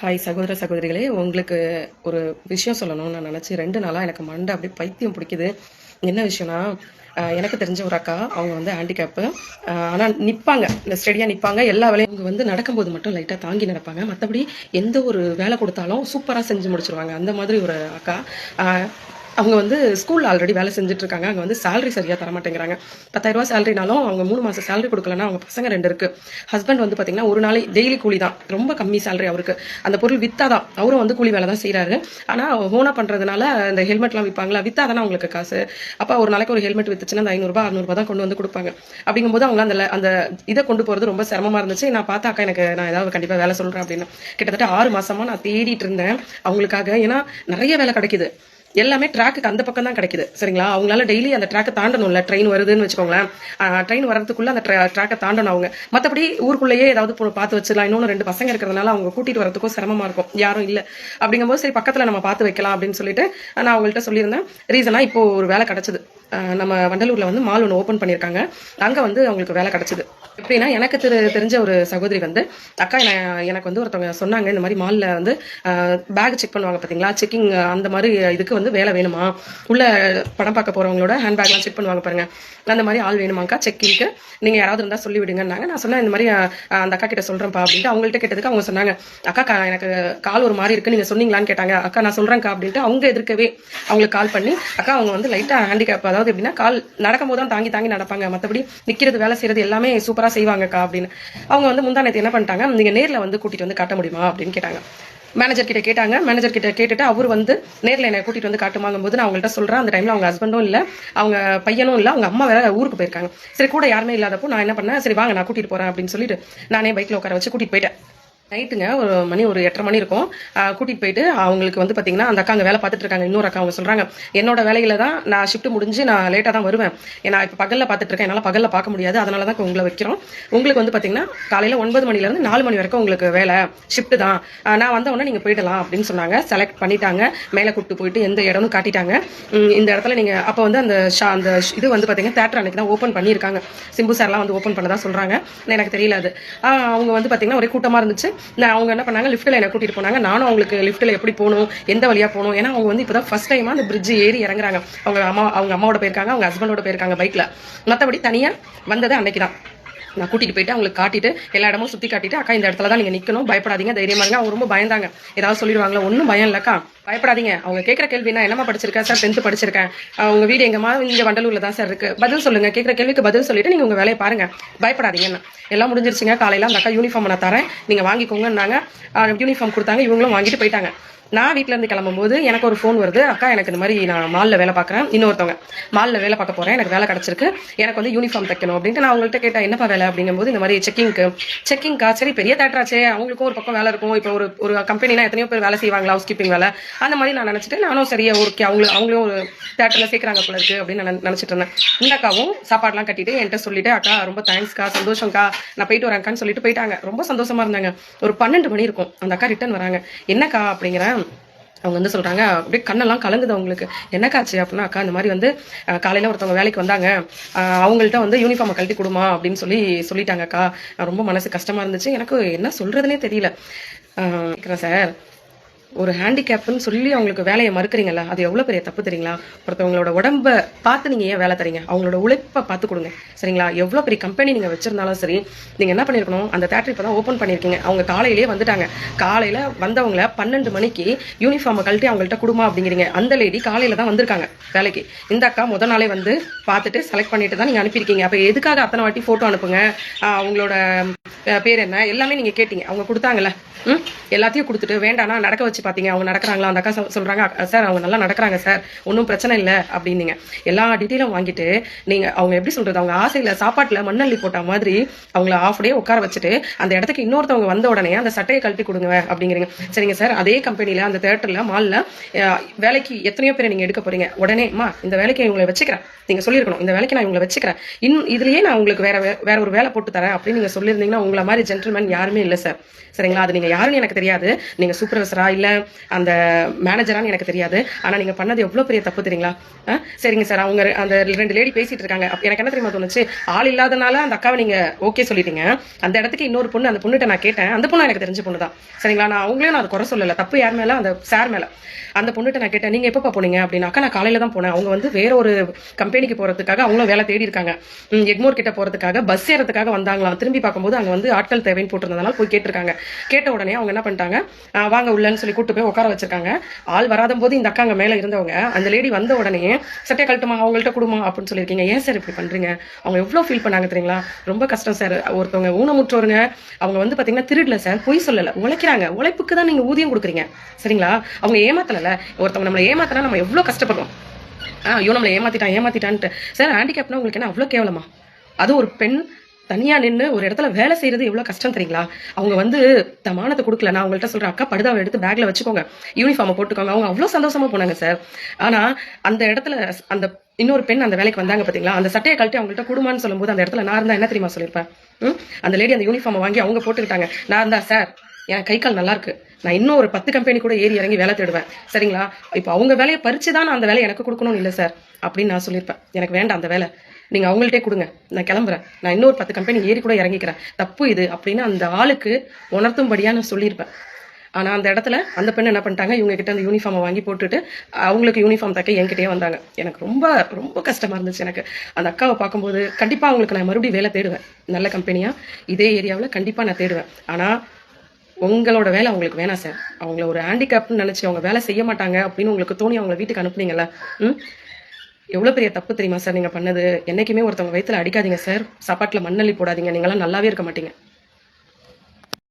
Hi சகோதர சகோதரிகளே. உங்களுக்கு ஒரு விஷயம் சொல்லணும்னு நான் நினச்சி ரெண்டு நாளாக எனக்கு மண்டை அப்படியே பைத்தியம் பிடிக்குது. என்ன விஷயம்னா எனக்கு தெரிஞ்ச ஒரு அக்கா அவங்க வந்து ஹேண்டிகேப்பு ஆனால் நிற்பாங்க இந்த ஸ்டெடியாக நிற்பாங்க எல்லா வேலையும் அவங்க வந்து நடக்கும்போது மட்டும் லைட்டாக தாங்கி நடப்பாங்க. மற்றபடி எந்த ஒரு வேலை கொடுத்தாலும் சூப்பராக செஞ்சு முடிச்சிருவாங்க. அந்த மாதிரி ஒரு அக்கா. அவங்க வந்து ஸ்கூலில் ஆல்ரெடி வேலை செஞ்சுட்டு இருக்காங்க அங்கே வந்து சேலரி சரியாக தர மாட்டேங்கிறாங்க பத்தாயிரரூபா சேலரினாலும் அவங்க மூணு மாதம் சேலரி கொடுக்கலன்னா அவங்க பசங்க ரெண்டு இருக்கு. ஹஸ்பண்ட் வந்து பார்த்திங்கன்னா ஒரு நாளை டெய்லி கூலி தான். ரொம்ப கம்மி சேலரி அவருக்கு. அந்த பொருள் வித்தாதான் அவரும் வந்து கூலி வேலை தான் செய்கிறாரு ஆனால் ஓனா பண்ணுறதுனால இந்த ஹெல்மெட்லாம் விற்பாங்களா வித்தாதானே அவங்களுக்கு காசு. அப்போ ஒரு நாளைக்கு ஒரு ஹெல்மெட் வித்துச்சுன்னா அந்த ஐநூறுபா அறநூறுபா தான் கொண்டு வந்து கொடுப்பாங்க. அப்படிங்கும்போது அவங்க அந்த அந்த இதை கொண்டு போகிறது ரொம்ப சிரமமாக இருந்துச்சு. நான் பார்த்தா அக்கா எனக்கு நான் ஏதாவது கண்டிப்பாக வேலை சொல்கிறேன் அப்படின்னு. கிட்டத்தட்ட ஆறு மாதமாக நான் தேடிட்டு இருந்தேன் அவங்களுக்காக. ஏன்னா நிறைய வேலை கிடைக்குது. எல்லாமே ட்ராக்குக்கு அந்த பக்கம் தான் கிடைக்குது. சரிங்களா? அவங்களால டெய்லி அந்த ட்ராக்கை தாண்டணும்ல. ட்ரெயின் வருதுன்னு வச்சுக்கோங்களேன். ட்ரெயின் வரதுக்குள்ள அந்த ட்ராக்கை தாண்டணும் அவங்க. மற்றபடி ஊருக்குள்ளேயே ஏதாவது பார்த்து வச்சிடலாம். இன்னொன்று ரெண்டு பசங்க இருக்கிறதுனால அவங்க கூட்டிட்டு வரதுக்கும் சிரமமா இருக்கும். யாரும் இல்லை. அப்படிங்கும்போது சரி பக்கத்தில் நம்ம பார்த்து வைக்கலாம் அப்படின்னு சொல்லிட்டு நான் அவங்கள்ட்ட சொல்லியிருந்தேன். ரீசனாக இப்போ ஒரு வேலை கிடைச்சது. நம்ம வண்டலூரில் வந்து மால் ஒன்று ஓப்பன் பண்ணியிருக்காங்க அங்கே வந்து அவங்களுக்கு வேலை கிடச்சிது. எப்படின்னா எனக்கு தெரி தெரிஞ்ச ஒரு சகோதரி வந்து அக்கா என- எனக்கு வந்து ஒருத்தவங்க சொன்னாங்க இந்த மாதிரி மாலில் வந்து பேக் செக் பண்ணுவாங்க பார்த்தீங்களா செக்கிங் அந்த மாதிரி இதுக்கு வந்து வேலை வேணுமா? உள்ளே படம் பார்க்க போகிறவங்களோட ஹேண்ட் பேக்லாம் செக் பண்ணுவாங்க பாருங்கள் அந்த மாதிரி ஆள் வேணுமாக்கா? செக்கிங்க்கு நீங்கள் யாராவது இருந்தால் சொல்லி விடுங்கன்னாங்க. நான் சொன்னேன் இந்த மாதிரி அந்த அக்கா கிட்ட சொல்றேன்ப்பா அப்படின்ட்டு அவங்கள்ட்ட கேட்டதுக்கு அவங்க சொன்னாங்க அக்கா கா- எனக்கு கால் ஒரு மாதிரி இருக்குது நீங்கள் சொன்னீங்களான்னு கேட்டாங்க. அக்கா நான் சொல்கிறேங்க்கா அப்படின்ட்டு அவங்க எதிர்க்கவே அவங்களுக்கு கால் பண்ணி அக்கா அவங்க வந்து லைட்டாக ஹேண்டிகேப் அதாவது எப்படின்னா கால் நடக்கும் போது தான் தாங்கி தாங்கி நடப்பாங்க. மத்தபடி நிக்கிறது வேலை செய்யறது எல்லாமே சூப்பரா செய்வாங்கக்கா அப்படின்னு. அவங்க வந்து முந்தா என்ன பண்ணிட்டாங்க நீங்க நேர்ல வந்து கூட்டிட்டு வந்து காட்ட முடியுமா அப்படின்னு கேட்டாங்க. மேனேஜர் கிட்ட கேட்டாங்க. மேனேஜர் கிட்ட கேட்டுட்டு அவர் வந்து நேரில் என்னை கூட்டிட்டு வந்து காட்டுமாங்கும் போது நான் அவங்கள்ட்ட சொல்றேன். அந்த டைம்ல அவங்க ஹஸ்பண்டும் இல்லை அவங்க பையனும் இல்லை அவங்க அம்மா வேற ஊருக்கு போயிருக்காங்க. சரி கூட யாருமே இல்லாதப்போ நான் என்ன பண்ணேன் சரி வாங்க நான் கூட்டிட்டு போறேன் அப்படின்னு சொல்லிட்டு நானே பைக்ல உட்கார வச்சு கூட்டிட்டு போயிட்டேன். நைட்டுங்க ஒரு மணி ஒரு எட்டரை மணி இருக்கும். கூட்டிகிட்டு போயிட்டு அவங்களுக்கு வந்து பார்த்தீங்கன்னா அந்த அக்காங்க வேலை பார்த்துட்டு இருக்காங்க இன்னொரு அக்கா அவங்க சொல்கிறாங்க என்னோட வேலையில் தான் நான் ஷிஃப்ட் முடிஞ்சு நான் லேட்டாக தான் வருவேன். ஏன்னா இப்போ பகலில் பார்த்துட்டு இருக்கேன் என்னால் பகலில் பார்க்க முடியாது அதனால தான் உங்களை வைக்கிறோம். உங்களுக்கு வந்து பார்த்தீங்கன்னா காலையில் ஒன்பது மணிலேருந்து நாலு மணி வரைக்கும் உங்களுக்கு வேலை ஷிஃப்ட் தான். நான் வந்த உடனே நீங்க போயிடலாம் அப்படின்னு சொன்னாங்க. செலக்ட் பண்ணிட்டாங்க. மேலே கூட்டு போயிட்டு எந்த இடம்னு காட்டிட்டாங்க. இந்த இடத்துல நீங்கள் அப்போ வந்து அந்த ஷா- அந்த இது வந்து பார்த்தீங்கன்னா தேட்டர் அன்னைக்கு தான் ஓப்பன் பண்ணியிருக்காங்க. சிம்பு சார்லாம் வந்து ஓப்பன் பண்ணதான் சொல்கிறாங்க எனக்கு தெரியல அது. அவங்க வந்து பார்த்தீங்கன்னா ஒரே கூட்டமாக இருந்துச்சு. நான் அவங்க என்ன பண்ணாங்க லிஃப்ட்ல என்ன கூட்டிட்டு போனாங்க. நானும் அவங்களுக்கு லிஃப்ட்ல எப்படி போகணும் எந்த வழியா போகணும் ஏன்னா அவங்க வந்து இப்பதான் ஃபர்ஸ்ட் டைமா அந்த பிரிட்ஜ் ஏறி இறங்குறாங்க. அவங்க அம்மா அவங்க அம்மாவோட போயிருக்காங்க அவங்க ஹஸ்பண்டோட போயிருக்காங்க பைக்ல மத்தபடி தனியா வந்தது அன்னைக்கு தான் நான் கூட்டிட்டு போயிட்டு அவங்களுக்கு காட்டிட்டு எல்லா இடமும் சுத்தி காட்டிட்டு அக்கா இந்த இடத்துல தான் நீங்க நிக்கணும். பயப்படாதீங்க தைரியமா இருங்க. அவங்க ரொம்ப பயந்தாங்க. ஏதாவது சொல்லிடுவாங்களா? ஒன்றும் பயம் இல்லக்கா. பயப்படாதீங்க. அவங்க கேட்குற கேள்வி நான் என்னமா படிச்சிருக்கேன்? சார் டென்த் படிச்சிருக்கேன். அஹ் உங்க வீடு எங்கம்மா? இங்க வண்டலூர்ல தான் சார் இருக்கு. பதில் சொல்லுங்க. கேட்குற கேள்விக்கு பதில் சொல்லிட்டு நீங்க உங்க வேலையை பாருங்க. பயப்படாதீங்கன்னு. எல்லாம் முடிஞ்சிருச்சுங்க. காலையில அந்த அக்கா யூனிஃபார்ம் நான் தரேன். நீங்க வாங்கிக்கோங்கன்னாங்க. யூனிஃபார்ம் கொடுத்தாங்க. இவங்களும் வாங்கிட்டு போயிட்டாங்க. நான் வீட்டிலேருந்து கிளம்பும்போது எனக்கு ஒரு ஃபோன் வருது. அக்கா எனக்கு இந்த மாதிரி நான் மாலில் வேலை பார்க்குறேன். இன்னொருத்தவங்க மாலில் வேலை பார்க்க போகிறேன் எனக்கு வேலை கிடச்சிருக்கு. எனக்கு வந்து யூனிஃபார்ம் தைக்கணும் அப்படின்ட்டு நான் அவங்கள்ட்ட கேட்டேன் என்னப்பா வேலை? அப்படிங்கும்போது இந்த மாதிரி செக்கிங்க்கு செக்கிங்க்கா சரி பெரிய தேட்டராச்சே அவங்களுக்கும் ஒரு பக்கம் வேலை இருக்கும். இப்போ ஒரு ஒரு கம்பெனினா எத்தனையோ பேர் வேலை செய்வாங்களா ஹவுஸ் கீப்பிங் வேலை. அந்த மாதிரி நான் நினச்சிட்டு நானும் சரியா ஓகே அவங்களும் அவங்களும் ஒரு தேட்டரில் சேர்க்குறாங்க போல இருக்குது அப்படின்னு நான் நினச்சிட்டு இருந்தேன். இந்த அக்காவும் சாப்பாடுலாம் கட்டிட்டு என்கிட்ட சொல்லிட்டு அக்கா ரொம்ப தேங்க்ஸ்க்கா சந்தோஷம்க்கா. நான் போயிட்டு வரேன்க்கான்னு சொல்லிட்டு போயிட்டாங்க. ரொம்ப சந்தோஷமா இருந்தாங்க. ஒரு பன்னெண்டு மணி இருக்கும். அந்த அக்கா ரிட்டர்ன் வராங்க. என்னக்கா? அப்படிங்கிறேன். அவங்க வந்து சொல்றாங்க அப்படியே கண்ணெல்லாம் கலங்குது அவங்களுக்கு. என்னக்காச்சு அப்படின்னா அக்கா இந்த மாதிரி வந்து காலையில் காலையில ஒருத்தவங்க வேலைக்கு வந்தாங்க. அவங்கள்ட்ட வந்து யூனிஃபார்மை கழட்டி கொடுமா அப்படின்னு சொல்லி சொல்லிட்டாங்க அக்கா ரொம்ப மனசு கஷ்டமா இருந்துச்சு. எனக்கு என்ன சொல்கிறதுனே தெரியல. கேட்குறேன் சார். ஒரு ஹேண்டிகேப்னு சொல்லி அவங்களுக்கு வேலையை மறுக்கிறீங்கல்ல அது எவ்வளோ பெரிய தப்பு தெரியுங்களா? ஒருத்தவங்களோட உடம்ப பார்த்து நீங்கள் ஏன் வேலை தரீங்க அவங்களோட உழைப்பை பார்த்து கொடுங்க. சரிங்களா? எவ்வளோ பெரிய கம்பெனி நீங்கள் வச்சிருந்தாலும் சரி நீங்கள் என்ன பண்ணிருக்கணும்? அந்த தேட்டர் இப்பதான் ஓப்பன் பண்ணியிருக்கீங்க அவங்க காலையிலேயே வந்துட்டாங்க. காலையில் வந்தவங்கள பன்னெண்டு மணிக்கு யூனிஃபார்மை கழட்டி அவங்கள்ட்ட கொடுமா அப்படிங்கிறீங்க. அந்த லேடி காலையில் தான் வந்திருக்காங்க வேலைக்கு. இந்த அக்கா முத நாளே வந்து பார்த்துட்டு செலக்ட் பண்ணிட்டு தான் நீங்கள் அனுப்பியிருக்கீங்க. அப்போ எதுக்காக அத்தனை வாட்டி ஃபோட்டோ அனுப்புங்க? அவங்களோட பேர் என்ன? எல்லாமே நீங்கள் கேட்டீங்க. அவங்க கொடுத்தாங்கல்ல. ம்? எல்லாத்தையும் கொடுத்துட்டு வேண்டாம்னா நடக்க வச்சு பார்த்தீங்க அவங்க நடக்கிறாங்களா? அந்த அக்கா சொல்கிறாங்க சார் அவங்க நல்லா நடக்கிறாங்க சார். ஒன்றும் பிரச்சனை இல்லை அப்படின்னீங்க. எல்லா டீட்டெயிலும் வாங்கிட்டு நீங்கள் அவங்க எப்படி சொல்கிறது அவங்க ஆசையில் சாப்பாட்டில் மண்ணள்ளி போட்ட மாதிரி அவங்கள ஆஃப் டே உட்கார வச்சுட்டு அந்த இடத்துக்கு இன்னொருத்தவங்க வந்த உடனே அந்த சட்டையை கழட்டி கொடுங்க அப்படிங்கிறீங்க. சரிங்க சார். அதே கம்பெனியில் அந்த தேட்டரில் மாலில் வேலைக்கு எத்தனையோ பேரை நீங்கள் எடுக்க போகிறீங்க உடனேம்மா இந்த வேலைக்கு இவங்களை வச்சுக்கிறேன். நீங்கள் சொல்லியிருக்கணும். இந்த வேலைக்கு நான் இவங்களை வச்சுக்கிறேன். இன் இதுலேயே நான் உங்களுக்கு வேற வேற ஒரு வேலை போட்டு தரேன் அப்படின்னு நீங்கள் சொல்லியிருந்தீங்கன்னா உங்களை மாதிரி ஜென்டில்மேன் யாருமே இல்லை சார். சரிங்களா? அது நீங்கள் யாருன்னு எனக்கு தெரியாது. நீங்கள் சூப்பர்வைசரா இல்ல இல்லை அந்த மேனேஜரான்னு எனக்கு தெரியாது. ஆனால் நீங்கள் பண்ணது எவ்வளோ பெரிய தப்பு தெரியுங்களா? ஆ, சரிங்க சார் அவங்க அந்த ரெண்டு லேடி பேசிட்டு இருக்காங்க. எனக்கு என்ன தெரியுமா தோணுச்சு? ஆள் இல்லாதனால அந்த அக்காவை நீங்கள் ஓகே சொல்லிட்டீங்க. அந்த இடத்துக்கு இன்னொரு பொண்ணு அந்த பொண்ணுகிட்ட நான் கேட்டேன். அந்த பொண்ணு எனக்கு தெரிஞ்ச பொண்ணு தான் சரிங்களா? நான் அவங்களையும் நான் அதை குறை சொல்லலை. தப்பு யார் மேலே? அந்த சார் மேலே. அந்த பொண்ணுகிட்ட நான் கேட்டேன் நீங்கள் எப்போ போனீங்க? அப்படின்னாக்கா நான் காலையில் தான் போனேன். அவங்க வந்து வேற ஒரு கம்பெனிக்கு போகிறதுக்காக அவங்களும் வேலை தேடி இருக்காங்க. எக்மோர் கிட்ட போகிறதுக்காக பஸ் ஏறதுக்காக வந்தாங்களாம். திரும்பி பார்க்கும்போது அங்கே வந்து ஆட்கள் தேவைன்னு போட்டிருந்ததுனால போய் கேட்டிருக்காங்க. கேட்ட உடனே அவங்க என்ன பண்ணிட்டாங்க? "ஆ, வாங்க உள்ளன்னு சொல்லி கூட்டு போய் உட்கார வச்சிருக்காங்க. ஆள் வராத போது இந்த அக்காங்க மேலே இருந்தவங்க அந்த லேடி வந்த உடனே சட்டை கழட்டுமா அவங்கள்ட்ட கொடுமா அப்படின்னு சொல்லியிருக்கீங்க. ஏன் சார் இப்படி பண்றீங்க? அவங்க எவ்வளோ ஃபீல் பண்ணாங்க தெரியுங்களா? ரொம்ப கஷ்டம் சார் ஒருத்தவங்க ஊனமுற்றோருங்க. அவங்க வந்து பார்த்தீங்கன்னா திருடல சார் பொய் சொல்லலை. உழைக்கிறாங்க. உழைப்புக்கு தான் நீங்கள் ஊதியம் கொடுக்குறீங்க. சரிங்களா? அவங்க ஏமாத்தல ஒருத்தவங்க நம்மளை ஏமாத்தினா நம்ம எவ்வளோ கஷ்டப்படுறோம். ஆ ஐயோ நம்மளை ஏமாத்திட்டான் ஏமாத்திட்டான்ட்டு. சார் ஹேண்டிகேப்னா உங்களுக்கு என்ன? அவ்வளோ கேவலமா? அது ஒரு பெண் தனியாக நின்று ஒரு இடத்துல வேலை செய்கிறது எவ்வளவு கஷ்டம் தெரியுங்களா? அவங்க வந்து தமானத்தை கொடுக்கல நான் அவங்கள்ட்ட சொல்கிறேன் அக்கா படுதாவை எடுத்து பேக்கில் வச்சுக்கோங்க யூனிஃபார்மை போட்டுக்கோங்க. அவங்க அவ்வளோ சந்தோஷமா போனாங்க சார் ஆனால் அந்த இடத்துல அந்த இன்னொரு பெண் அந்த வேலைக்கு வந்தாங்க பார்த்தீங்களா அந்த சட்டையை கழட்டி அவங்கள்ட்ட கொடுமான்னு சொல்லும்போது அந்த இடத்துல நான் இருந்தால் என்ன தெரியுமா சொல்லியிருப்பேன்? ம்? அந்த லேடி அந்த யூனிஃபார்மை வாங்கி அவங்க போட்டுக்கிட்டாங்க. நான் இருந்தா சார் என் கை கால் நல்லா இருக்கு. நான் இன்னும் ஒரு பத்து கம்பெனி கூட ஏறி இறங்கி வேலை தேடுவேன். சரிங்களா? இப்போ அவங்க வேலையை பறிச்சு தான் நான் அந்த வேலையை எனக்கு கொடுக்கணும்னு இல்லை சார் அப்படின்னு நான் சொல்லியிருப்பேன். எனக்கு வேண்டாம் அந்த வேலை. நீங்கள் அவங்கள்ட்டே கொடுங்க. நான் கிளம்புறேன். நான் இன்னொரு பத்து கம்பெனி ஏறி கூட இறங்கிக்கிறேன். தப்பு இது அப்படின்னு அந்த ஆளுக்கு உணர்த்தும்படியாக நான் சொல்லியிருப்பேன். ஆனால் அந்த இடத்துல அந்த பெண் என்ன பண்ணிட்டாங்க? இவங்க கிட்ட அந்த யூனிஃபார்மை வாங்கி போட்டுட்டு அவங்களுக்கு யூனிஃபார்ம் தைக்க என்கிட்டயே வந்தாங்க. எனக்கு ரொம்ப ரொம்ப கஷ்டமாக இருந்துச்சு எனக்கு. அந்த அக்காவை பார்க்கும்போது கண்டிப்பாக அவங்களுக்கு நான் மறுபடியும் வேலை தேடுவேன். நல்ல கம்பெனியாக இதே ஏரியாவில் கண்டிப்பாக நான் தேடுவேன். ஆனால் உங்களோட வேலை அவங்களுக்கு வேணாம் சார். அவங்கள ஒரு ஹேண்டிகேப்னு நினச்சி அவங்க வேலை செய்ய மாட்டாங்க அப்படின்னு உங்களுக்கு தோணி அவங்கள வீட்டுக்கு அனுப்புனீங்கல்ல ம்? எவ்வளோ பெரிய தப்பு தெரியுமா சார் நீங்கள் பண்ணது? என்றைக்குமே ஒருத்தவங்க வயிற்றுல அடிக்காதீங்க சார். சாப்பாட்டில் மண்ணள்ளி போடாதீங்க. நீங்களாம் நல்லாவே இருக்க மாட்டீங்க.